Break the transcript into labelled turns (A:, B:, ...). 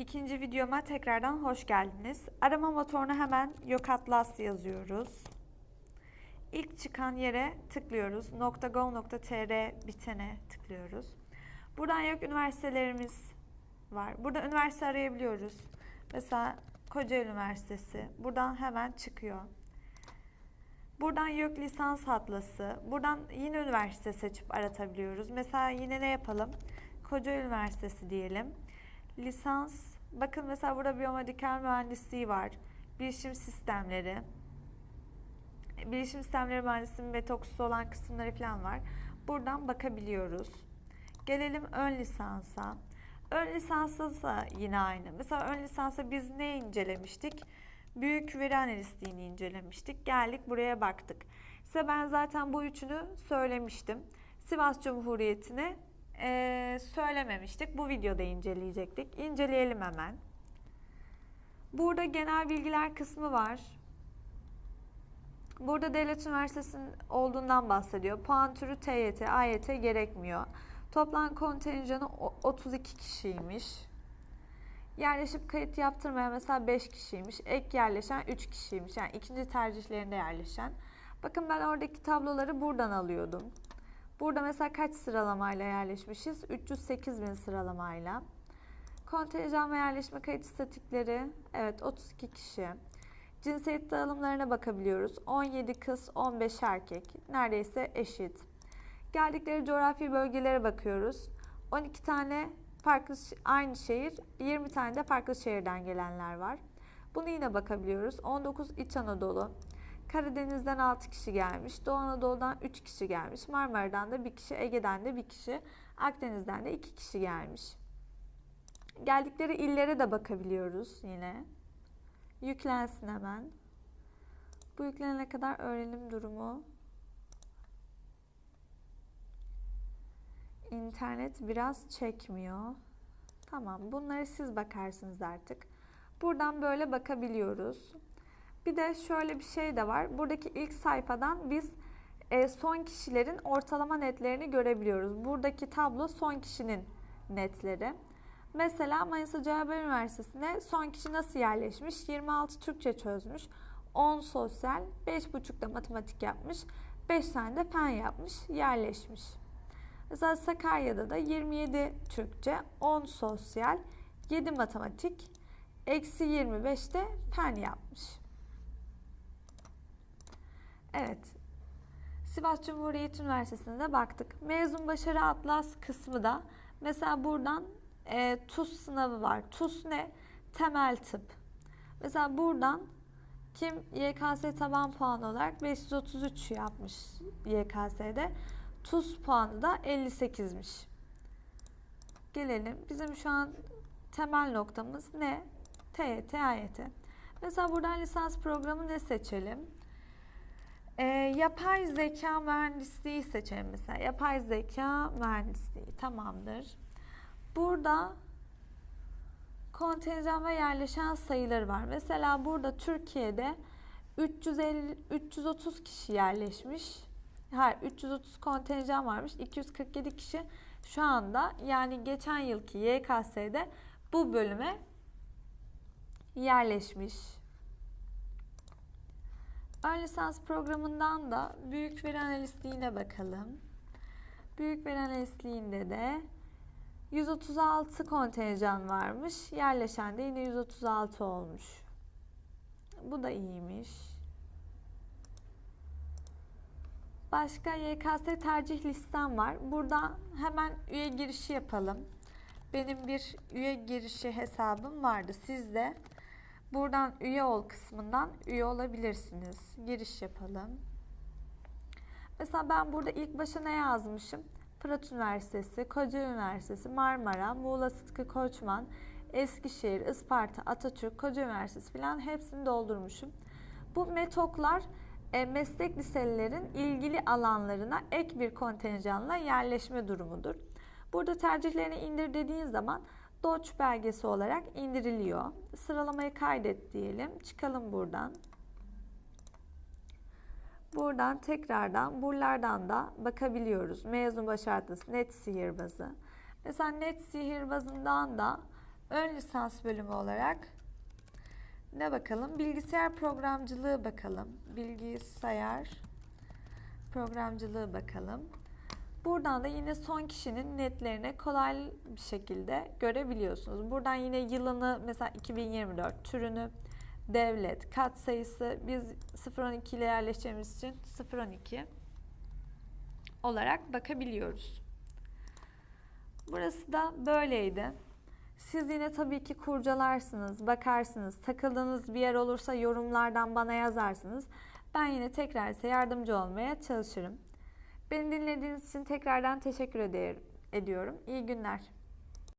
A: İkinci videoma tekrardan hoş geldiniz. Arama motoruna hemen Yok Atlas yazıyoruz. İlk çıkan yere tıklıyoruz. .gov.tr bitene tıklıyoruz. Buradan yok üniversitelerimiz var. Burada üniversite arayabiliyoruz. Mesela Kocaeli Üniversitesi. Buradan hemen çıkıyor. Buradan yok lisans atlası. Buradan yine üniversite seçip aratabiliyoruz. Mesela yine ne yapalım? Kocaeli Üniversitesi diyelim. Lisans, bakın mesela burada biyomedikal mühendisliği var. Bilişim sistemleri. Bilişim sistemleri mühendisliğinin metoksusu olan kısımları falan var. Buradan bakabiliyoruz. Gelelim ön lisansa. Ön lisansa da yine aynı. Mesela ön lisansa biz ne incelemiştik? Büyük veri analistliğini incelemiştik. Geldik buraya baktık. Size ben zaten bu üçünü söylemiştim. Sivas Cumhuriyeti'ni eee, söylememiştik. Bu videoda inceleyecektik. İnceleyelim hemen. Burada genel bilgiler kısmı var. Burada devlet üniversitesinin olduğundan bahsediyor. Puan türü TYT, AYT gerekmiyor. Toplam kontenjanı o- 32 kişiymiş. Yerleşip kayıt yaptırmayan mesela 5 kişiymiş. Ek yerleşen 3 kişiymiş. Yani ikinci tercihlerinde yerleşen. Bakın ben oradaki tabloları buradan alıyordum. Burada mesela kaç sıralamayla yerleşmişiz? 308 bin sıralamayla. Kontenjan ve yerleşme kayıt statikleri evet 32 kişi. Cinsiyet dağılımlarına bakabiliyoruz. 17 kız, 15 erkek. Neredeyse eşit. Geldikleri coğrafi bölgelere bakıyoruz. 12 tane farklı aynı şehir, 20 tane de farklı şehirden gelenler var. Bunu yine bakabiliyoruz. 19 İç Anadolu. Karadeniz'den 6 kişi gelmiş. Doğu Anadolu'dan 3 kişi gelmiş. Marmara'dan da 1 kişi, Ege'den de 1 kişi, Akdeniz'den de 2 kişi gelmiş. Geldikleri illere de bakabiliyoruz yine. Yüklensin hemen. Bu yüklenene kadar öğrenim durumu. İnternet biraz çekmiyor. Tamam, bunları siz bakarsınız artık. Buradan böyle bakabiliyoruz. Bir de şöyle bir şey de var. Buradaki ilk sayfadan biz e, son kişilerin ortalama netlerini görebiliyoruz. Buradaki tablo son kişinin netleri. Mesela Manisa Cevabir Üniversitesi'ne son kişi nasıl yerleşmiş? 26 Türkçe çözmüş, 10 sosyal, 5,5 da matematik yapmış, 5 tane de fen yapmış, yerleşmiş. Mesela Sakarya'da da 27 Türkçe, 10 sosyal, 7 matematik, eksi 25 de fen yapmış. Evet. Sivas Cumhuriyet Üniversitesi'nde baktık. Mezun başarı atlas kısmı da mesela buradan e, TUS sınavı var. TUS ne? Temel tıp. Mesela buradan kim YKS taban puanı olarak 533 yapmış YKS'de. TUS puanı da 58'miş. Gelelim. Bizim şu an temel noktamız ne? TYT, AYT. Mesela buradan lisans programı ne seçelim? Ee, yapay zeka mühendisliği seçelim mesela. Yapay zeka mühendisliği tamamdır. Burada kontenjan ve yerleşen sayıları var. Mesela burada Türkiye'de 350 330 kişi yerleşmiş. Hayır 330 kontenjan varmış. 247 kişi şu anda yani geçen yılki YKS'de bu bölüme yerleşmiş. Ön lisans programından da büyük veri analistliğine bakalım. Büyük veri analistliğinde de 136 kontenjan varmış. Yerleşen de yine 136 olmuş. Bu da iyiymiş. Başka YKS tercih listem var. Burada hemen üye girişi yapalım. Benim bir üye girişi hesabım vardı. Siz de buradan üye ol kısmından üye olabilirsiniz. Giriş yapalım. Mesela ben burada ilk başa ne yazmışım? Fırat Üniversitesi, Kocaeli Üniversitesi, Marmara, Muğla Sıtkı Koçman, Eskişehir, Isparta, Atatürk, Kocaeli Üniversitesi falan hepsini doldurmuşum. Bu metoklar e, meslek liselerin ilgili alanlarına ek bir kontenjanla yerleşme durumudur. Burada tercihlerini indir dediğin zaman Doç belgesi olarak indiriliyor. Sıralamayı kaydet diyelim. Çıkalım buradan. Buradan tekrardan buralardan da bakabiliyoruz. Mezun başarısı net sihirbazı. Mesela net sihirbazından da ön lisans bölümü olarak ne bakalım? Bilgisayar programcılığı bakalım. Bilgisayar programcılığı bakalım. Buradan da yine son kişinin netlerini kolay bir şekilde görebiliyorsunuz. Buradan yine yılını mesela 2024 türünü devlet, kat sayısı biz 012 ile yerleşeceğimiz için 012 olarak bakabiliyoruz. Burası da böyleydi. Siz yine tabii ki kurcalarsınız, bakarsınız. Takıldığınız bir yer olursa yorumlardan bana yazarsınız. Ben yine tekrar size yardımcı olmaya çalışırım. Beni dinlediğiniz için tekrardan teşekkür ederim, ediyorum. İyi günler.